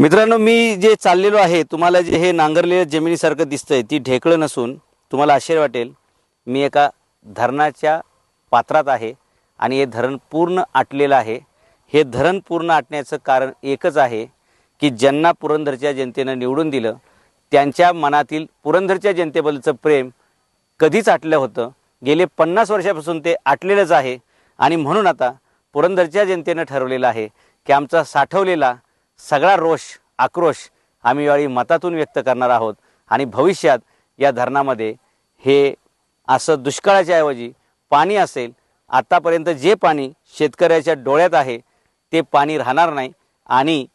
मित्रांनो मी जे चाललेलो आहे तुम्हाला जे हे नांगरलेलं जमिनीसारखं दिसतंय ती ढेकळं नसून तुम्हाला आश्चर्य वाटेल. मी एका धरणाच्या पात्रात आहे आणि हे धरण पूर्ण आटलेलं आहे. हे धरण पूर्ण आटण्याचं कारण एकच आहे की ज्यांना पुरंदरच्या जनतेनं निवडून दिलं त्यांच्या मनातील पुरंदरच्या जनतेबद्दलचं प्रेम कधीच आटलं होतं. गेले पन्नास वर्षापासून ते आटलेलंच आहे आणि म्हणून आता पुरंदरच्या जनतेनं ठरवलेलं आहे की आमचा साठवलेला सगळा रोष आक्रोश आम्ही यावेळी मतातून व्यक्त करणार आहोत. आणि भविष्यात या धरणामध्ये हे असं दुष्काळाच्या ऐवजी पाणी असेल आत्तापर्यंत जे पाणी शेतकऱ्याच्या डोळ्यात आहे ते पाणी राहणार नाही. आणि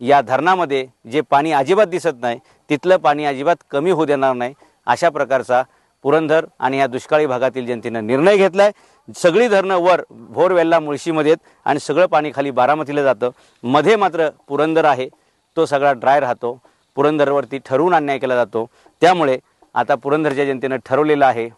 या धरणामध्ये जे पाणी अजिबात दिसत नाही तिथलं पाणी अजिबात कमी होऊ देणार नाही अशा प्रकारचा पुरंदर आणि या दुष्काळी भागातील जनतेनं निर्णय घेतला आहे सगळी धरणं वर भोरवेल्ला मुळशीमध्ये आहेत आणि सगळं पाणी खाली बारामतीला जातं. मध्ये मात्र पुरंदर आहे. तो सगळा ड्राय राहतो. पुरंदरवरती ठरवून अन्याय केला जातो. त्यामुळे आता पुरंदरच्या जनतेनं ठरवलेलं आहे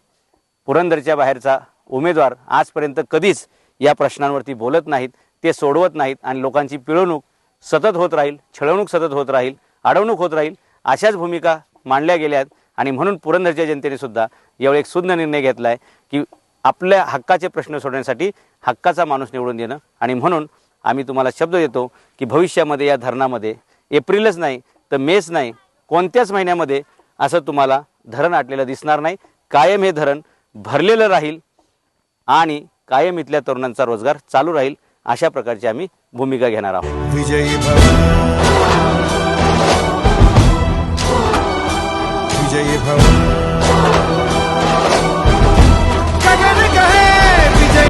पुरंदरच्या बाहेरचा उमेदवार आजपर्यंत कधीच या प्रश्नांवरती बोलत नाहीत ते सोडवत नाहीत आणि लोकांची पिळवणूक सतत होत राहील छळवणूक सतत होत राहील अडवणूक होत राहील अशाच भूमिका मांडल्या गेल्या आहेत आणि म्हणून पुरंदरच्या जनतेने सुद्धा यावेळी एक सुंदर निर्णय घेतला आहे की आपल्या हक्काचे प्रश्न सोडवण्यासाठी हक्काचा माणूस निवडून देणं. आणि म्हणून आम्ही तुम्हाला शब्द देतो की भविष्यामध्ये या धरणामध्ये एप्रिलच नाही तर मेच नाही कोणत्याच महिन्यामध्ये असं तुम्हाला धरण आटलेलं दिसणार नाही. कायम हे धरण भरलेलं राहील आणि कायम इथल्या तरुणांचा रोजगार चालू राहील अशा प्रकारची आम्ही भूमिका घेणार आहोत. विजयी भव विजयी भव